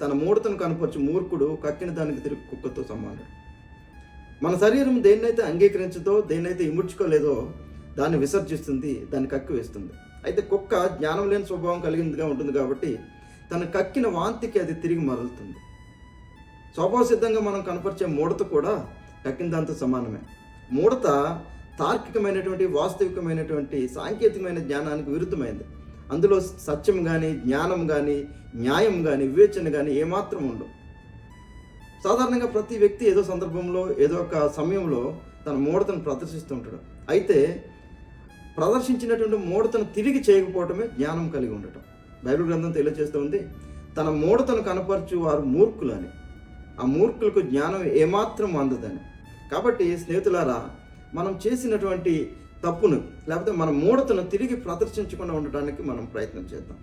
తన మూడతను కనపరచు మూర్ఖుడు కక్కిన దానికి తిరిగి కుక్కతో సమానుడు మన శరీరం దేన్నైతే అంగీకరించదో దేన్నైతే ఇముడ్చుకోలేదో దాన్ని విసర్జిస్తుంది దాన్ని కక్కి వేస్తుంది. అయితే కుక్క జ్ఞానం లేని స్వభావం కలిగిందిగా ఉంటుంది కాబట్టి తన కక్కిన వాంతికి అది తిరిగి మరలుతుంది. స్వభావ సిద్ధంగా మనం కనపరిచే మూడత కూడా కక్కిన దాంతో సమానమే. మూడత తార్కికమైనటువంటి వాస్తవికమైనటువంటి సాంకేతికమైన జ్ఞానానికి విరుద్ధమైంది. అందులో సత్యం కానీ జ్ఞానం కానీ న్యాయం కానీ వివేచన కానీ ఏమాత్రం ఉండవు. సాధారణంగా ప్రతి వ్యక్తి ఏదో సందర్భంలో ఏదో ఒక సమయంలో తన మూఢతను ప్రదర్శిస్తుంటాడు అయితే ప్రదర్శించినటువంటి మూఢతను తిరిగి చేయకపోవటమే జ్ఞానం కలిగి ఉండటం. బైబిల్ గ్రంథం తెలియజేస్తుంది తన మూఢతను కనపరచు వారు మూర్ఖులని. ఆ మూర్ఖులకు జ్ఞానం ఏమాత్రం అందదని. కాబట్టి స్నేహితులారా మనం చేసినటువంటి తప్పును లేకపోతే మన మూడతను తిరిగి ప్రదర్శించకుండా ఉండడానికి మనం ప్రయత్నం చేద్దాం.